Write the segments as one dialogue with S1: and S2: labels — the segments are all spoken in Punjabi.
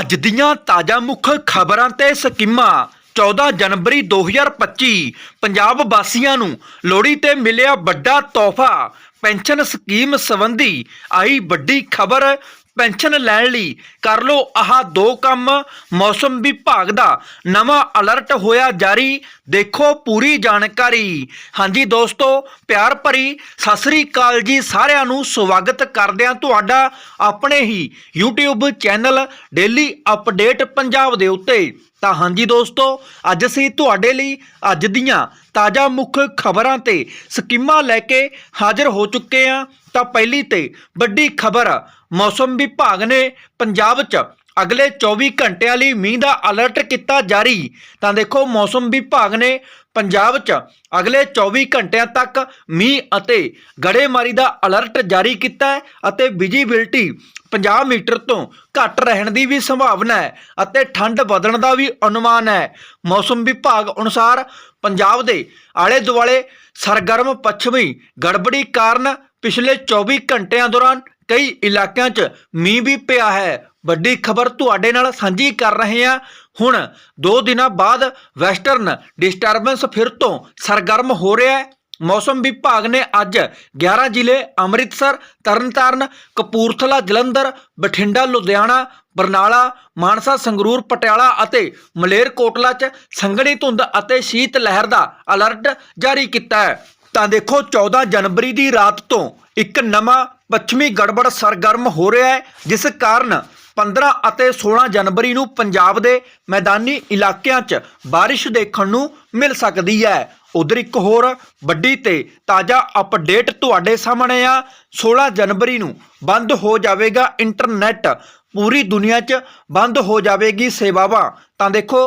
S1: ਅੱਜ ਦੀਆਂ ਤਾਜ਼ਾ ਮੁੱਖ ਖਬਰਾਂ ਤੇ ਸਕੀਮਾਂ। 14 ਜਨਵਰੀ 2025 ਪੰਜਾਬ ਵਾਸੀਆਂ ਨੂੰ ਲੋਹੜੀ ਤੇ ਮਿਲਿਆ ਵੱਡਾ ਤੋਹਫਾ। ਪੈਨਸ਼ਨ ਸਕੀਮ ਸੰਬੰਧੀ ਆਈ ਵੱਡੀ ਖਬਰ ਪੈਨਸ਼ਨ ਲੈਣ ਲਈ। ਕਰ ਲੋ ਆਹ ਦੋ ਕੰਮ। ਮੌਸਮ ਵਿਭਾਗ ਦਾ ਨਵਾਂ ਅਲਰਟ ਹੋਇਆ ਜਾਰੀ। ਦੇਖੋ ਪੂਰੀ ਜਾਣਕਾਰੀ। ਹਾਂਜੀ ਦੋਸਤੋ, ਪਿਆਰ ਭਰੀ ਸਤਿ ਸ੍ਰੀ ਅਕਾਲ ਜੀ ਸਾਰਿਆਂ ਨੂੰ। ਸਵਾਗਤ ਕਰਦੇ ਹਾਂ ਤੁਹਾਡਾ ਆਪਣੇ ਹੀ YouTube channel daily update Punjab ਦੇ ਉੱਤੇ। ਤਾਂ ਹਾਂਜੀ ਦੋਸਤੋ, ਅੱਜ ਅਸੀਂ ਤੁਹਾਡੇ ਲਈ ਅੱਜ ਦੀਆਂ ਤਾਜ਼ਾ ਮੁੱਖ ਖਬਰਾਂ ਤੇ ਸਕੀਮਾਂ ਲੈ ਕੇ ਹਾਜ਼ਰ ਹੋ ਚੁੱਕੇ ਹਾਂ। ਤਾਂ ਪਹਿਲੀ ਤੇ ਵੱਡੀ ਖਬਰ, ਮੌਸਮ ਵਿਭਾਗ ਨੇ ਪੰਜਾਬ 'ਚ ਅਗਲੇ 24 ਘੰਟਿਆਂ ਲਈ ਮੀਂਹ ਦਾ ਅਲਰਟ ਕੀਤਾ ਜਾਰੀ। ਤਾਂ ਦੇਖੋ, ਮੌਸਮ ਵਿਭਾਗ ਨੇ ਪੰਜਾਬ 'ਚ ਅਗਲੇ 24 ਘੰਟਿਆਂ ਤੱਕ ਮੀਂਹ ਅਤੇ ਗੜੇਮਾਰੀ ਦਾ ਅਲਰਟ ਜਾਰੀ ਕੀਤਾ ਹੈ ਅਤੇ ਵਿਜੀਬਿਲਟੀ 50 ਮੀਟਰ ਤੋਂ ਘੱਟ ਰਹਿਣ ਦੀ ਵੀ ਸੰਭਾਵਨਾ ਹੈ ਅਤੇ ਠੰਡ ਵਧਣ ਦਾ ਵੀ ਅਨੁਮਾਨ ਹੈ। ਮੌਸਮ ਵਿਭਾਗ ਅਨੁਸਾਰ ਪੰਜਾਬ ਦੇ ਆਲੇ ਦੁਆਲੇ ਸਰਗਰਮ ਪੱਛਮੀ ਗੜਬੜੀ ਕਾਰਨ ਪਿਛਲੇ 24 ਘੰਟਿਆਂ ਦੌਰਾਨ ਕਈ ਇਲਾਕਿਆਂ 'ਚ ਮੀਂਹ ਵੀ ਪਿਆ ਹੈ। ਵੱਡੀ ਖਬਰ ਤੁਹਾਡੇ ਨਾਲ ਸਾਂਝੀ ਕਰ ਰਹੇ ਹਾਂ। ਹੁਣ 2 ਦਿਨਾਂ ਬਾਅਦ ਵੈਸਟਰਨ ਡਿਸਟਰਬੈਂਸ ਫਿਰ ਤੋਂ ਸਰਗਰਮ ਹੋ ਰਿਹਾ ਹੈ। ਮੌਸਮ ਵਿਭਾਗ ਨੇ ਅੱਜ 11 ਜ਼ਿਲ੍ਹੇ ਅੰਮ੍ਰਿਤਸਰ, ਤਰਨਤਾਰਨ, ਕਪੂਰਥਲਾ, ਜਲੰਧਰ, ਬਠਿੰਡਾ, ਲੁਧਿਆਣਾ, ਬਰਨਾਲਾ, ਮਾਨਸਾ, ਸੰਗਰੂਰ, ਪਟਿਆਲਾ ਅਤੇ ਮਲੇਰਕੋਟਲਾ 'ਚ ਸੰਘਣੀ ਧੁੰਦ ਅਤੇ ਸ਼ੀਤ ਲਹਿਰ ਦਾ ਅਲਰਟ ਜਾਰੀ ਕੀਤਾ ਹੈ। ਤਾਂ ਦੇਖੋ 14 ਜਨਵਰੀ ਦੀ ਰਾਤ ਤੋਂ ਇੱਕ ਨਵਾਂ ਪੱਛਮੀ ਗੜਬੜ ਸਰਗਰਮ ਹੋ ਰਿਹਾ ਹੈ, ਜਿਸ ਕਾਰਨ 15 ਅਤੇ 16 ਜਨਵਰੀ ਨੂੰ ਪੰਜਾਬ ਦੇ ਮੈਦਾਨੀ ਇਲਾਕਿਆਂ 'ਚ ਬਾਰਿਸ਼ ਦੇਖਣ ਨੂੰ ਮਿਲ ਸਕਦੀ ਹੈ। ਉਧਰ ਇੱਕ ਹੋਰ ਵੱਡੀ ਤੇ ਤਾਜ਼ਾ ਅਪਡੇਟ ਤੁਹਾਡੇ ਸਾਹਮਣੇ ਆ। 16 ਜਨਵਰੀ ਨੂੰ ਬੰਦ ਹੋ ਜਾਵੇਗਾ ਇੰਟਰਨੈਟ, ਪੂਰੀ ਦੁਨੀਆ 'ਚ ਬੰਦ ਹੋ ਜਾਵੇਗੀ ਸੇਵਾਵਾਂ। ਤਾਂ ਦੇਖੋ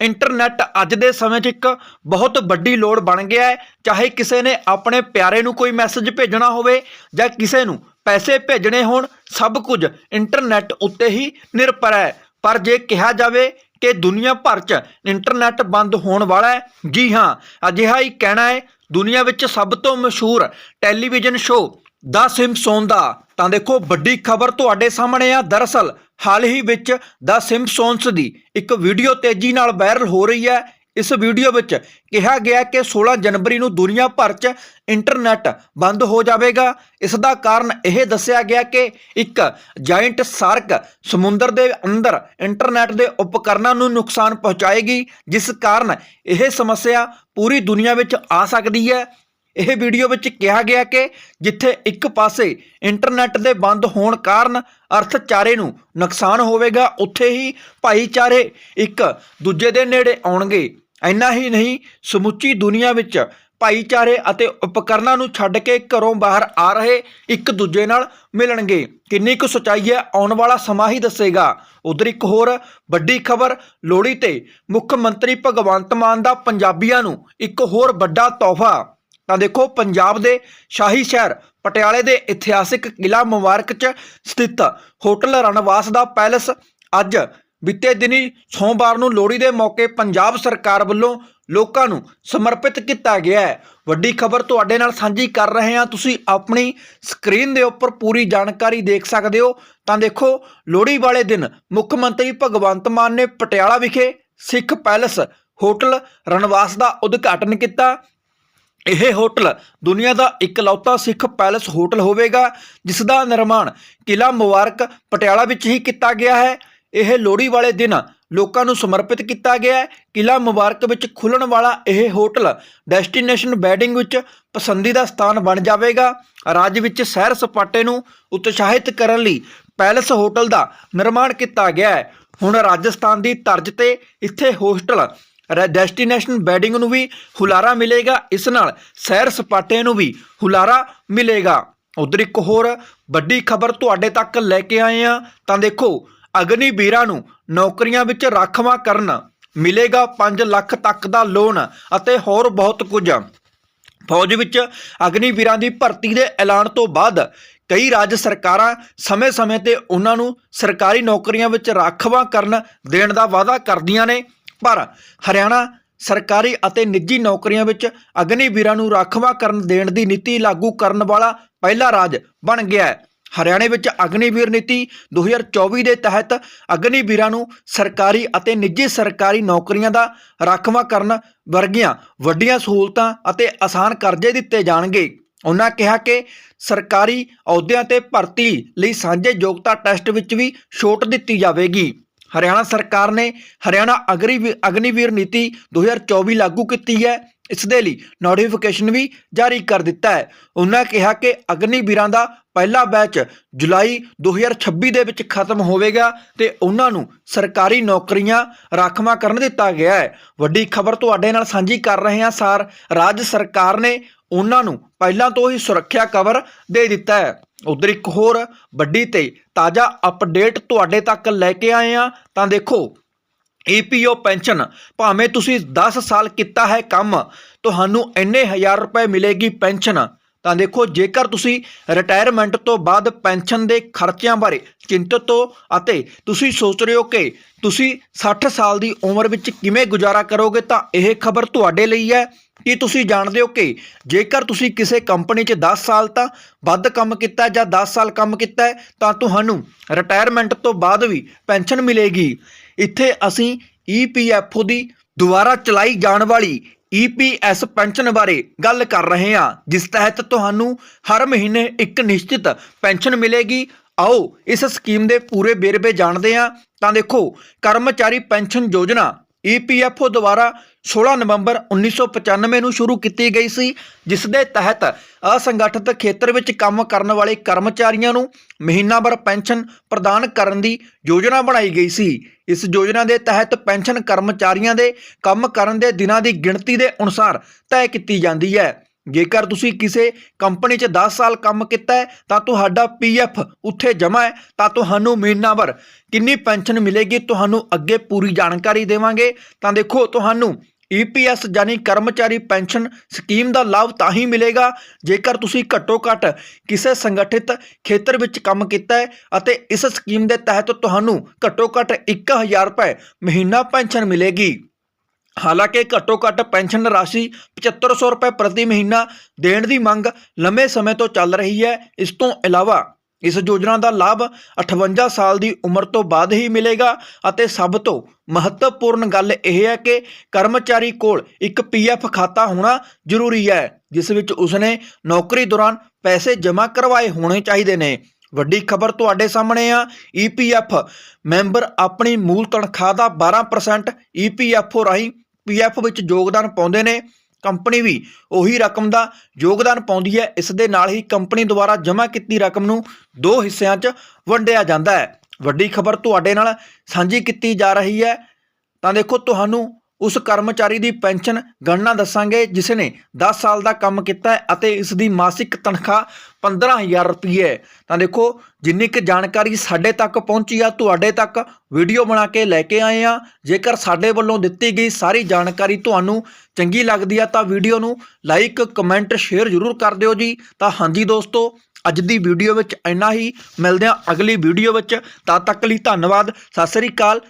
S1: ਇੰਟਰਨੈਟ ਅੱਜ ਦੇ ਸਮੇਂ 'ਚ ਇੱਕ ਬਹੁਤ ਵੱਡੀ ਲੋੜ ਬਣ ਗਿਆ ਹੈ। ਚਾਹੇ ਕਿਸੇ ਨੇ ਆਪਣੇ ਪਿਆਰੇ ਨੂੰ ਕੋਈ ਮੈਸੇਜ ਭੇਜਣਾ ਹੋਵੇ ਜਾਂ ਕਿਸੇ ਨੂੰ ਪੈਸੇ ਭੇਜਣੇ ਹੋਣ, ਸਭ ਕੁਝ ਇੰਟਰਨੈਟ ਉੱਤੇ ਹੀ ਨਿਰਭਰ ਹੈ। ਪਰ ਜੇ ਕਿਹਾ ਜਾਵੇ ਕਿ ਦੁਨੀਆ ਭਰ 'ਚ ਇੰਟਰਨੈਟ ਬੰਦ ਹੋਣ ਵਾਲਾ ਹੈ, ਜੀ ਹਾਂ, ਅਜਿਹਾ ਹੀ ਕਹਿਣਾ ਹੈ, ਦੁਨੀਆ ਵਿੱਚ ਸਭ ਤੋਂ ਮਸ਼ਹੂਰ ਟੈਲੀਵਿਜ਼ਨ ਸ਼ੋਅ ਦਾ ਸਿਮਸੋਨ ਦਾ। ਤਾਂ ਦੇਖੋ, ਵੱਡੀ ਖਬਰ ਤੁਹਾਡੇ ਸਾਹਮਣੇ ਆ। ਦਰਅਸਲ ਹਾਲ ਹੀ ਵਿੱਚ ਦਾ ਸਿੰਪਸਨਸ ਦੀ ਇੱਕ ਵੀਡੀਓ ਤੇਜ਼ੀ ਨਾਲ ਵਾਇਰਲ ਹੋ ਰਹੀ ਹੈ। ਇਸ ਵੀਡੀਓ ਵਿੱਚ ਕਿਹਾ ਗਿਆ ਕਿ 16 ਜਨਵਰੀ ਨੂੰ ਦੁਨੀਆ ਭਰ 'ਚ ਇੰਟਰਨੈਟ ਬੰਦ ਹੋ ਜਾਵੇਗਾ। ਇਸ ਦਾ ਕਾਰਨ ਇਹ ਦੱਸਿਆ ਗਿਆ ਕਿ ਇੱਕ ਜਾਇੰਟ ਸਾਰਕ ਸਮੁੰਦਰ ਦੇ ਅੰਦਰ ਇੰਟਰਨੈਟ ਦੇ ਉਪਕਰਨਾਂ ਨੂੰ ਨੁਕਸਾਨ ਪਹੁੰਚਾਏਗੀ, ਜਿਸ ਕਾਰਨ ਇਹ ਸਮੱਸਿਆ ਪੂਰੀ ਦੁਨੀਆ ਵਿੱਚ ਆ ਸਕਦੀ ਹੈ। ਇਹ ਵੀਡੀਓ ਵਿੱਚ ਕਿਹਾ ਗਿਆ ਕਿ ਜਿੱਥੇ ਇੱਕ ਪਾਸੇ ਇੰਟਰਨੈਟ ਦੇ ਬੰਦ ਹੋਣ ਕਾਰਨ ਅਰਥਚਾਰੇ ਨੂੰ ਨੁਕਸਾਨ ਹੋਵੇਗਾ, ਉੱਥੇ ਹੀ ਭਾਈਚਾਰੇ ਇੱਕ ਦੂਜੇ ਦੇ ਨੇੜੇ ਆਉਣਗੇ। ਇੰਨਾ ਹੀ ਨਹੀਂ, ਸਮੁੱਚੀ ਦੁਨੀਆ ਵਿੱਚ ਭਾਈਚਾਰੇ ਅਤੇ ਉਪਕਰਨਾਂ ਨੂੰ ਛੱਡ ਕੇ ਘਰੋਂ ਬਾਹਰ ਆ ਰਹੇ ਇੱਕ ਦੂਜੇ ਨਾਲ ਮਿਲਣਗੇ। ਕਿੰਨੀ ਕੁ ਸਚਾਈ ਹੈ, ਆਉਣ ਵਾਲਾ ਸਮਾਂ ਹੀ ਦੱਸੇਗਾ। ਉਧਰ ਇੱਕ ਹੋਰ ਵੱਡੀ ਖਬਰ, ਲੋਹੜੀ ਤੇ ਮੁੱਖ ਮੰਤਰੀ ਭਗਵੰਤ ਮਾਨ ਦਾ ਪੰਜਾਬੀਆਂ ਨੂੰ ਇੱਕ ਹੋਰ ਵੱਡਾ ਤੋਹਫਾ। ਤਾਂ ਦੇਖੋ ਪੰਜਾਬ ਦੇ ਸ਼ਾਹੀ ਸ਼ਹਿਰ, ਪਟਿਆਲੇ ਦੇ ਇਤਿਹਾਸਿਕ ਕਿਲਾ ਮੁਬਾਰਕ 'ਚ ਸਥਿਤ ਹੋਟਲ ਰਣਵਾਸ ਦਾ ਪੈਲਸ ਅੱਜ ਬੀਤੇ ਦਿਨੀ ਸੋਮਵਾਰ ਨੂੰ ਲੋਹੜੀ ਦੇ ਮੌਕੇ ਪੰਜਾਬ ਸਰਕਾਰ ਵੱਲੋਂ ਲੋਕਾਂ ਨੂੰ ਸਮਰਪਿਤ ਕੀਤਾ ਗਿਆ ਹੈ। ਵੱਡੀ ਖਬਰ ਤੁਹਾਡੇ ਨਾਲ ਸਾਂਝੀ ਕਰ ਰਹੇ ਹਾਂ। ਤੁਸੀਂ ਆਪਣੀ ਸਕਰੀਨ ਦੇ ਉੱਪਰ ਪੂਰੀ ਜਾਣਕਾਰੀ ਦੇਖ ਸਕਦੇ ਹੋ। ਤਾਂ ਦੇਖੋ, ਲੋਹੜੀ ਵਾਲੇ ਦਿਨ ਮੁੱਖ ਮੰਤਰੀ ਭਗਵੰਤ ਮਾਨ ਨੇ ਪਟਿਆਲਾ ਵਿਖੇ ਸਿੱਖ ਪੈਲਸ ਹੋਟਲ ਰਣਵਾਸ ਦਾ ਉਦਘਾਟਨ ਕੀਤਾ। ਇਹ ਹੋਟਲ ਦੁਨੀਆ ਦਾ ਇਕਲੌਤਾ ਸਿੱਖ ਪੈਲਸ ਹੋਟਲ ਹੋਵੇਗਾ ਜਿਸ ਦਾ ਨਿਰਮਾਣ ਕਿਲਾ ਮੁਬਾਰਕ ਪਟਿਆਲਾ ਵਿੱਚ ਹੀ ਕੀਤਾ ਗਿਆ ਹੈ। ਇਹ ਲੋਹੜੀ ਵਾਲੇ ਦਿਨ ਲੋਕਾਂ ਨੂੰ ਸਮਰਪਿਤ ਕੀਤਾ ਗਿਆ ਹੈ। ਕਿਲਾ ਮੁਬਾਰਕ ਵਿੱਚ ਖੁੱਲਣ ਵਾਲਾ ਇਹ ਹੋਟਲ ਡੈਸਟੀਨੇਸ਼ਨ ਬੈਡਿੰਗ ਵਿੱਚ ਪਸੰਦੀਦਾ ਸਥਾਨ ਬਣ ਜਾਵੇਗਾ। ਰਾਜ ਵਿੱਚ ਸੈਰ ਸਪਾਟੇ ਨੂੰ ਉਤਸ਼ਾਹਿਤ ਕਰਨ ਲਈ ਪੈਲਸ ਹੋਟਲ ਦਾ ਨਿਰਮਾਣ ਕੀਤਾ ਗਿਆ ਹੈ। ਹੁਣ ਰਾਜਸਥਾਨ ਦੀ ਤਰਜ਼ ਤੇ ਇੱਥੇ ਹੋਸਟਲ ਡੈਸਟੀਨੇਸ਼ਨ ਬੈਡਿੰਗ ਨੂੰ ਵੀ ਹੁਲਾਰਾ ਮਿਲੇਗਾ, ਇਸ ਨਾਲ ਸੈਰ ਸਪਾਟੇ ਨੂੰ ਵੀ ਹੁਲਾਰਾ ਮਿਲੇਗਾ। ਉਧਰ ਇੱਕ ਹੋਰ ਵੱਡੀ ਖਬਰ ਤੁਹਾਡੇ ਤੱਕ ਲੈ ਕੇ ਆਏ ਆ ਤਾਂ ਦੇਖੋ, ਅਗਨੀ ਵੀਰਾਂ ਨੂੰ ਨੌਕਰੀਆਂ ਵਿੱਚ ਰਾਖਵਾਂ ਕਰਨ ਮਿਲੇਗਾ 5 ਲੱਖ ਤੱਕ ਦਾ ਲੋਨ ਅਤੇ ਹੋਰ ਬਹੁਤ ਕੁਝ। ਫੌਜ ਵਿੱਚ ਅਗਨੀ ਵੀਰਾਂ ਦੀ ਭਰਤੀ ਦੇ ਐਲਾਨ ਤੋਂ ਬਾਅਦ ਕਈ ਰਾਜ ਸਰਕਾਰਾਂ ਸਮੇਂ-ਸਮੇਂ ਤੇ ਉਹਨਾਂ ਨੂੰ ਸਰਕਾਰੀ ਨੌਕਰੀਆਂ ਵਿੱਚ ਰਾਖਵਾਂ ਕਰਨ ਦੇਣ ਦਾ ਵਾਅਦਾ ਕਰਦੀਆਂ ਨੇ। ਪਰ ਹਰਿਆਣਾ ਸਰਕਾਰੀ ਅਤੇ ਨਿੱਜੀ ਨੌਕਰੀਆਂ ਵਿੱਚ ਅਗਨੀ ਵੀਰਾਂ ਨੂੰ ਰਾਖਵਾਂ ਕਰਨ ਦੇਣ ਦੀ ਨੀਤੀ ਲਾਗੂ ਕਰਨ ਵਾਲਾ ਪਹਿਲਾ ਰਾਜ ਬਣ ਗਿਆ ਹੈ। ਹਰਿਆਣੇ ਵਿੱਚ ਅਗਨੀਵੀਰ ਨੀਤੀ 2024 ਦੇ ਤਹਿਤ ਅਗਨੀਵੀਰਾਂ ਨੂੰ ਸਰਕਾਰੀ ਅਤੇ ਨਿੱਜੀ ਸਰਕਾਰੀ ਨੌਕਰੀਆਂ ਦਾ ਰਾਖਵਾਂ ਕਰਨ ਵਰਗੀਆਂ ਵੱਡੀਆਂ ਸਹੂਲਤਾਂ ਅਤੇ ਆਸਾਨ ਕਰਜ਼ੇ ਦਿੱਤੇ ਜਾਣਗੇ। ਉਹਨਾਂ ਕਿਹਾ ਕਿ ਸਰਕਾਰੀ ਅਹੁਦਿਆਂ ਤੇ ਭਰਤੀ ਲਈ ਸਾਂਝੇ ਯੋਗਤਾ ਟੈਸਟ ਵਿੱਚ ਵੀ ਛੋਟ ਦਿੱਤੀ ਜਾਵੇਗੀ। ਹਰਿਆਣਾ ਸਰਕਾਰ ਨੇ ਹਰਿਆਣਾ ਅਗਰੀ ਅਗਨੀਵੀਰ ਨੀਤੀ 2024 ਲਾਗੂ ਕੀਤੀ ਹੈ। ਇਸ ਦੇ ਲਈ ਨੋਟੀਫਿਕੇਸ਼ਨ ਵੀ ਜਾਰੀ ਕਰ ਦਿੱਤਾ ਹੈ। ਉਹਨਾਂ ਕਿਹਾ ਕਿ ਅਗਨੀਵੀਰਾਂ ਦਾ ਪਹਿਲਾ ਬੈਚ ਜੁਲਾਈ 2026 ਦੇ ਵਿੱਚ ਖਤਮ ਹੋਵੇਗਾ ਤੇ ਉਹਨਾਂ ਨੂੰ ਸਰਕਾਰੀ ਨੌਕਰੀਆਂ ਰਾਖਵਾਂ ਕਰਨ ਦਿੱਤਾ ਗਿਆ ਹੈ। ਵੱਡੀ ਖਬਰ ਤੁਹਾਡੇ ਨਾਲ ਸਾਂਝੀ ਕਰ ਰਹੇ ਹਾਂ। ਸਾਰ ਰਾਜ ਸਰਕਾਰ ਨੇ ਉਹਨਾਂ ਨੂੰ ਪਹਿਲਾਂ ਤੋਂ ਹੀ ਸੁਰੱਖਿਆ ਕਵਰ ਦੇ ਦਿੱਤਾ ਹੈ। ਉਧਰ ਇੱਕ ਹੋਰ ਵੱਡੀ ਤੇ ਤਾਜ਼ਾ ਅਪਡੇਟ ਤੁਹਾਡੇ ਤੱਕ ਲੈ ਕੇ ਆਏ ਆ ਤਾਂ ਦੇਖੋ ਈਪੀਓ ਪੈਨਸ਼ਨ, ਭਾਵੇਂ ਤੁਸੀਂ 10 ਸਾਲ ਕੀਤਾ ਹੈ ਕੰਮ, ਤੁਹਾਨੂੰ ਇੰਨੇ ਹਜ਼ਾਰ ਰੁਪਏ ਮਿਲੇਗੀ ਪੈਨਸ਼ਨ। ਤਾਂ ਦੇਖੋ, ਜੇਕਰ ਤੁਸੀਂ ਰਿਟਾਇਰਮੈਂਟ ਤੋਂ ਬਾਅਦ ਪੈਨਸ਼ਨ ਦੇ ਖਰਚਿਆਂ ਬਾਰੇ ਚਿੰਤਤ ਹੋ ਅਤੇ ਤੁਸੀਂ ਸੋਚ ਰਹੇ ਹੋ ਕਿ ਤੁਸੀਂ 60 ਸਾਲ ਦੀ ਉਮਰ ਵਿੱਚ ਕਿਵੇਂ ਗੁਜ਼ਾਰਾ ਕਰੋਗੇ, ਤਾਂ ਇਹ ਖਬਰ ਤੁਹਾਡੇ ਲਈ ਹੈ। ਕੀ ਤੁਸੀਂ ਜਾਣਦੇ ਹੋ ਕਿ ਜੇਕਰ ਤੁਸੀਂ ਕਿਸੇ ਕੰਪਨੀ 'ਚ 10 ਸਾਲ ਤਾਂ ਵੱਧ ਕੰਮ ਕੀਤਾ ਜਾਂ 10 ਸਾਲ ਕੰਮ ਕੀਤਾ ਤਾਂ ਤੁਹਾਨੂੰ ਰਿਟਾਇਰਮੈਂਟ ਤੋਂ ਬਾਅਦ ਵੀ ਪੈਨਸ਼ਨ ਮਿਲੇਗੀ। ਇੱਥੇ ਅਸੀਂ ਈਪੀਐਫਓ ਦੀ ਦੁਬਾਰਾ ਚਲਾਈ ਜਾਣ ਵਾਲੀ ਈਪੀਐਸ ਪੈਨਸ਼ਨ ਬਾਰੇ ਗੱਲ ਕਰ ਰਹੇ ਹਾਂ, ਜਿਸ ਤਹਿਤ ਤੁਹਾਨੂੰ ਹਰ ਮਹੀਨੇ ਇੱਕ ਨਿਸ਼ਚਿਤ ਪੈਨਸ਼ਨ ਮਿਲੇਗੀ। ਆਓ, ਇਸ ਸਕੀਮ ਦੇ ਪੂਰੇ ਵੇਰਵੇ ਜਾਣਦੇ ਹਾਂ। ਤਾਂ ਦੇਖੋ, ਕਰਮਚਾਰੀ ਪੈਨਸ਼ਨ ਯੋਜਨਾ ਈਪੀਐਫਓ ਦੁਆਰਾ 16 ਨਵੰਬਰ 1995 ਨੂੰ ਸ਼ੁਰੂ ਕੀਤੀ ਗਈ ਸੀ, ਜਿਸ ਦੇ ਤਹਿਤ ਅਸੰਗਠਿਤ ਖੇਤਰ ਵਿੱਚ ਕੰਮ ਕਰਨ ਵਾਲੇ ਕਰਮਚਾਰੀਆਂ ਨੂੰ ਮਹੀਨਾਵਾਰ ਪੈਨਸ਼ਨ ਪ੍ਰਦਾਨ ਕਰਨ ਦੀ ਯੋਜਨਾ ਬਣਾਈ ਗਈ ਸੀ। ਇਸ ਯੋਜਨਾ ਦੇ ਤਹਿਤ ਪੈਨਸ਼ਨ ਕਰਮਚਾਰੀਆਂ ਦੇ ਕੰਮ ਕਰਨ ਦੇ ਦਿਨਾਂ ਦੀ ਗਿਣਤੀ ਦੇ ਅਨੁਸਾਰ ਤੈਅ ਕੀਤੀ ਜਾਂਦੀ ਹੈ। ਜੇਕਰ ਤੁਸੀਂ ਕਿਸੇ ਕੰਪਨੀ 'ਚ 10 ਸਾਲ ਕੰਮ ਕੀਤਾ ਹੈ, ਤਾਂ ਤੁਹਾਡਾ ਪੀਐਫ ਉੱਥੇ ਜਮ੍ਹਾਂ ਹੈ, ਤਾਂ ਤੁਹਾਨੂੰ ਮਹੀਨਾਵਰ ਕਿੰਨੀ ਪੈਨਸ਼ਨ ਮਿਲੇਗੀ, ਤੁਹਾਨੂੰ ਅੱਗੇ ਪੂਰੀ ਜਾਣਕਾਰੀ ਦੇਵਾਂਗੇ। ਤਾਂ ਦੇਖੋ, ਤੁਹਾਨੂੰ ਈਪੀਐਸ ਯਾਨੀ ਕਰਮਚਾਰੀ ਪੈਨਸ਼ਨ ਸਕੀਮ ਦਾ ਲਾਭ ਤਾਂ ਹੀ ਮਿਲੇਗਾ, ਜੇਕਰ ਤੁਸੀਂ ਘੱਟੋ ਘੱਟ ਕਿਸੇ ਸੰਗਠਿਤ ਖੇਤਰ ਵਿੱਚ ਕੰਮ ਕੀਤਾ ਹੈ ਅਤੇ ਇਸ ਸਕੀਮ ਦੇ ਤਹਿਤ ਤੁਹਾਨੂੰ ਘੱਟੋ ਘੱਟ 1000 ਰੁਪਏ ਮਹੀਨਾ ਪੈਨਸ਼ਨ ਮਿਲੇਗੀ। ਹਾਲਾਂਕਿ ਘੱਟੋ ਘੱਟ ਪੈਨਸ਼ਨ ਰਾਸ਼ੀ 7500 ਰੁਪਏ ਪ੍ਰਤੀ ਮਹੀਨਾ ਦੇਣ ਦੀ ਮੰਗ ਲੰਮੇ ਸਮੇਂ ਤੋਂ ਚੱਲ ਰਹੀ ਹੈ। ਇਸ ਤੋਂ ਇਲਾਵਾ ਇਸ ਯੋਜਨਾ ਦਾ ਲਾਭ 58 ਸਾਲ ਦੀ ਉਮਰ ਤੋਂ ਬਾਅਦ ਹੀ ਮਿਲੇਗਾ ਅਤੇ ਸਭ ਤੋਂ ਮਹੱਤਵਪੂਰਨ ਗੱਲ ਇਹ ਹੈ ਕਿ ਕਰਮਚਾਰੀ ਕੋਲ ਇੱਕ ਪੀਐਫ ਖਾਤਾ ਹੋਣਾ ਜ਼ਰੂਰੀ ਹੈ, ਜਿਸ ਵਿੱਚ ਉਸਨੇ ਨੌਕਰੀ ਦੌਰਾਨ ਪੈਸੇ ਜਮ੍ਹਾਂ ਕਰਵਾਏ ਹੋਣੇ ਚਾਹੀਦੇ ਨੇ। ਵੱਡੀ ਖਬਰ ਤੁਹਾਡੇ ਸਾਹਮਣੇ ਆ ਈਪੀਐਫ ਮੈਂਬਰ ਆਪਣੀ ਮੂਲ ਤਨਖਾਹ ਦਾ 12% ਈਪੀਐਫਓ ਰਾਹੀਂ ਪੀਐਫ ਵਿੱਚ ਯੋਗਦਾਨ ਪਾਉਂਦੇ ਨੇ, ਕੰਪਨੀ ਵੀ ਉਹੀ ਰਕਮ ਦਾ ਯੋਗਦਾਨ ਪਾਉਂਦੀ ਹੈ, ਇਸ ਦੇ ਨਾਲ ਹੀ ਕੰਪਨੀ ਦੁਆਰਾ ਜਮ੍ਹਾਂ ਕੀਤੀ ਰਕਮ ਨੂੰ ਦੋ ਹਿੱਸਿਆਂ 'ਚ ਵੰਡਿਆ ਜਾਂਦਾ ਹੈ। ਵੱਡੀ ਖਬਰ ਤੁਹਾਡੇ ਨਾਲ ਸਾਂਝੀ ਕੀਤੀ ਜਾ ਰਹੀ ਹੈ। ਤਾਂ ਦੇਖੋ, ਤੁਹਾਨੂੰ ਉਸ ਕਰਮਚਾਰੀ ਦੀ ਪੈਨਸ਼ਨ ਗਣਨਾ ਦੱਸਾਂਗੇ ਜਿਸ ਨੇ 10 ਸਾਲ ਦਾ ਕੰਮ ਕੀਤਾ ਅਤੇ ਇਸ ਦੀ ਮਾਸਿਕ ਤਨਖਾਹ 15000 ਰੁਪਏ ਹੈ। ਤਾਂ ਦੇਖੋ, ਜਿੰਨੀ ਕੁ ਜਾਣਕਾਰੀ ਸਾਡੇ ਤੱਕ ਪਹੁੰਚੀ ਆ, ਤੁਹਾਡੇ ਤੱਕ ਵੀਡੀਓ ਬਣਾ ਕੇ ਲੈ ਕੇ ਆਏ ਆ। ਜੇਕਰ ਸਾਡੇ ਵੱਲੋਂ ਦਿੱਤੀ ਗਈ ਸਾਰੀ ਜਾਣਕਾਰੀ ਤੁਹਾਨੂੰ ਚੰਗੀ ਲੱਗਦੀ ਆ, ਤਾਂ ਵੀਡੀਓ ਨੂੰ ਲਾਈਕ, ਕਮੈਂਟ, ਸ਼ੇਅਰ ਜ਼ਰੂਰ ਕਰ ਦਿਓ ਜੀ। ਤਾਂ ਹਾਂਜੀ ਦੋਸਤੋ, ਅੱਜ ਦੀ ਵੀਡੀਓ ਵਿੱਚ ਇੰਨਾ ਹੀ। ਮਿਲਦੇ ਹਾਂ ਅਗਲੀ ਵੀਡੀਓ ਵਿੱਚ। ਤਦ ਤੱਕ ਲਈ ਧੰਨਵਾਦ। ਸਤਿ ਸ੍ਰੀ ਅਕਾਲ।